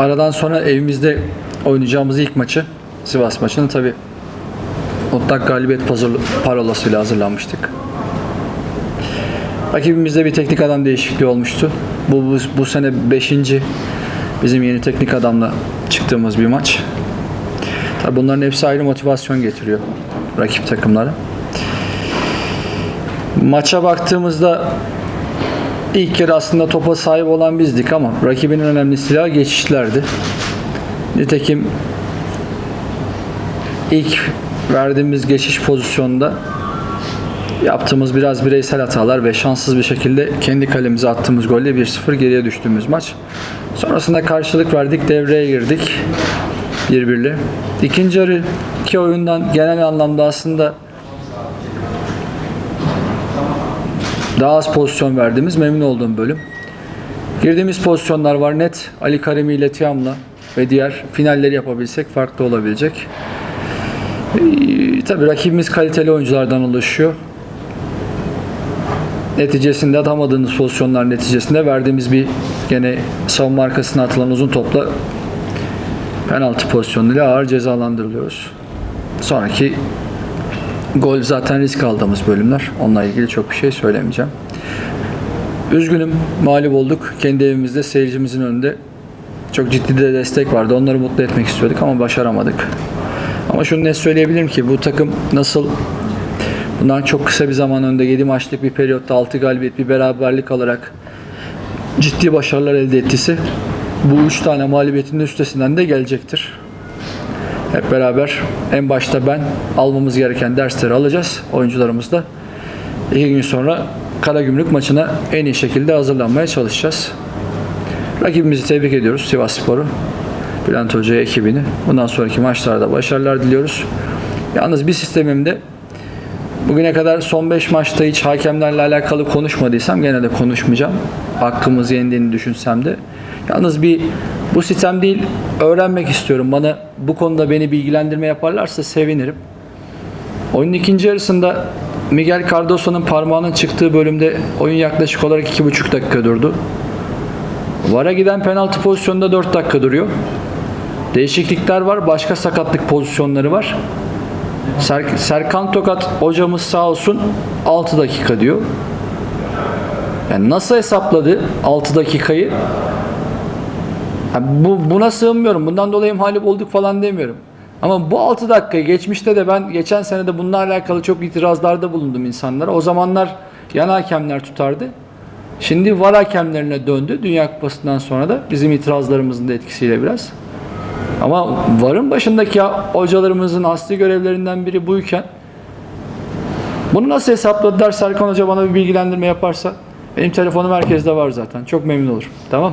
Aradan sonra evimizde oynayacağımız ilk maçı Sivas maçını tabi mutlak galibiyet parolasıyla hazırlanmıştık. Rakibimizde bir teknik adam değişikliği olmuştu. Bu, bu, bu sene 5. bizim yeni teknik adamla çıktığımız bir maç. Tabi bunların hepsi ayrı motivasyon getiriyor rakip takımlara. Maça baktığımızda ilk kere aslında topa sahip olan bizdik ama rakibin önemli silahı geçişlerdi. Nitekim ilk verdiğimiz geçiş pozisyonunda yaptığımız biraz bireysel hatalar ve şanssız bir şekilde kendi kalemize attığımız golle 1-0 geriye düştüğümüz maç. Sonrasında karşılık verdik, devreye girdik 1-1'le. İkinci yarı iki oyundan genel anlamda aslında daha az pozisyon verdiğimiz memnun olduğum bölüm. Girdiğimiz pozisyonlar var net. Ali Karimi ile Tiam'la ve diğer finalleri yapabilsek farklı olabilecek. Ee, tabii rakibimiz kaliteli oyunculardan oluşuyor. Neticesinde atamadığımız pozisyonlar neticesinde verdiğimiz bir gene savunma arkasına atılan uzun topla penaltı pozisyonuyla ağır cezalandırılıyoruz. Sonraki Gol zaten risk aldığımız bölümler. Onunla ilgili çok bir şey söylemeyeceğim. Üzgünüm mağlup olduk. Kendi evimizde seyircimizin önünde çok ciddi de destek vardı. Onları mutlu etmek istiyorduk ama başaramadık. Ama şunu ne söyleyebilirim ki bu takım nasıl bundan çok kısa bir zaman önde 7 maçlık bir periyotta 6 galibiyet bir beraberlik alarak ciddi başarılar elde ettiyse bu 3 tane mağlubiyetin üstesinden de gelecektir. Hep beraber en başta ben almamız gereken dersleri alacağız. Oyuncularımız da iki gün sonra Karagümrük maçına en iyi şekilde hazırlanmaya çalışacağız. Rakibimizi tebrik ediyoruz Sivas Spor'u. Bülent Hoca'ya ekibini. Bundan sonraki maçlarda başarılar diliyoruz. Yalnız bir sistemimde bugüne kadar son 5 maçta hiç hakemlerle alakalı konuşmadıysam gene de konuşmayacağım. Hakkımız yendiğini düşünsem de. Yalnız bir bu sistem değil öğrenmek istiyorum. Bana bu konuda beni bilgilendirme yaparlarsa sevinirim. Oyunun ikinci yarısında Miguel Cardoso'nun parmağının çıktığı bölümde oyun yaklaşık olarak 2,5 dakika durdu. VAR'a giden penaltı pozisyonunda 4 dakika duruyor. Değişiklikler var. Başka sakatlık pozisyonları var. Ser- Serkan Tokat hocamız sağ olsun 6 dakika diyor. Yani nasıl hesapladı 6 dakikayı? Ha, bu, buna sığınmıyorum. Bundan dolayı mağlup olduk falan demiyorum. Ama bu 6 dakikayı geçmişte de ben geçen sene de bununla alakalı çok itirazlarda bulundum insanlara. O zamanlar yan hakemler tutardı. Şimdi var hakemlerine döndü Dünya Kupası'ndan sonra da bizim itirazlarımızın da etkisiyle biraz. Ama varın başındaki hocalarımızın asli görevlerinden biri buyken bunu nasıl hesapladılar Serkan Hoca bana bir bilgilendirme yaparsa benim telefonum herkeste var zaten. Çok memnun olurum. Tamam